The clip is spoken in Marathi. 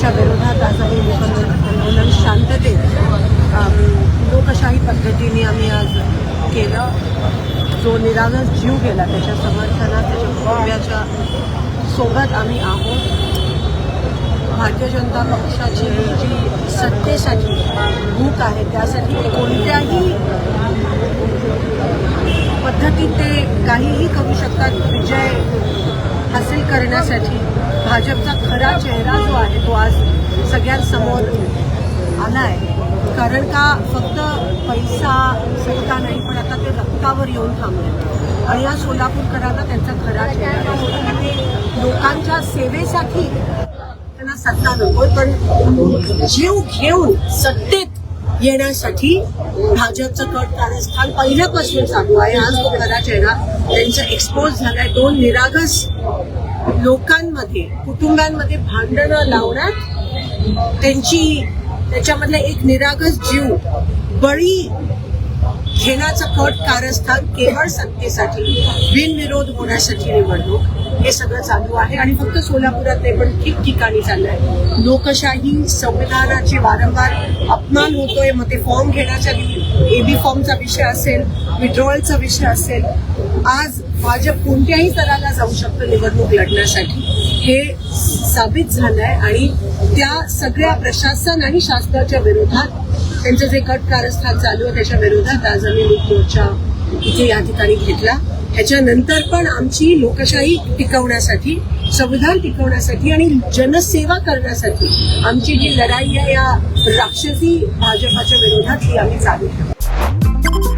त्याच्या विरोधात आज आम्ही लोक आंदोलन शांततेत लोकशाही पद्धतीने आम्ही आज केलं. जो निरागस जीव गेला त्याच्या समर्थनात त्याच्या कुटुंबियाच्या सोबत आम्ही आहोत. भारतीय जनता पक्षाची जी सत्तेसाठी भूक आहे त्यासाठी कोणत्याही पद्धतीत ते काहीही करू शकतात करण्यासाठी भाजपचा खरा चेहरा जो आहे तो आज सगळ्यांसमोर आला आहे कारण का फक्त पैसा सत्ता नाही पण आता ते रक्तावर येऊन थांबले. आणि या सोलापूरकरांना त्यांचा खरा चेहरा लोकांच्या सेवेसाठी त्यांना सत्ता नको पण जीव घेऊन सत्तेत येण्यासाठी भाजपचं कट कार्यस्थान पहिल्यापासून चालू आहे. आज तो खरा चेहरा त्यांचा एक्सपोज झालाय. दोन निरागस लोकांमध्ये कुटुंबांमध्ये भांडणं लावण्यात त्यांची त्याच्यामधला एक निरागस जीव बळी घेण्याचं कट कारस्थान केवळ सत्तेसाठी बिनविरोध होण्यासाठी निवडणूक हे सगळं चालू आहे. आणि फक्त सोलापुरात नाही पण ठिकठिकाणी चाललं आहे. लोकशाही संविधानाचे वारंवार अपमान होतोय मग ते फॉर्म घेण्याच्या एबी फॉर्मचा विषय असेल विड्रॉवलचा विषय असेल. आज भाजप कोणत्याही स्तराला जाऊ शकतं निवडणूक लढण्यासाठी हे साबित झालंय आणि त्या सगळ्या प्रशासन आणि शासनाच्या विरोधात त्यांचं जे कट कारस्थान चालू आहे त्याच्या विरोधात आज आम्ही मोर्चा इथे या ठिकाणी घेतला. ह्याच्यानंतर पण आमची लोकशाही टिकवण्यासाठी संविधान टिकवण्यासाठी आणि जनसेवा करण्यासाठी आमची जी लढाई आहे या राक्षसी भाजपाच्या विरोधात ती आम्ही चालू ठेवू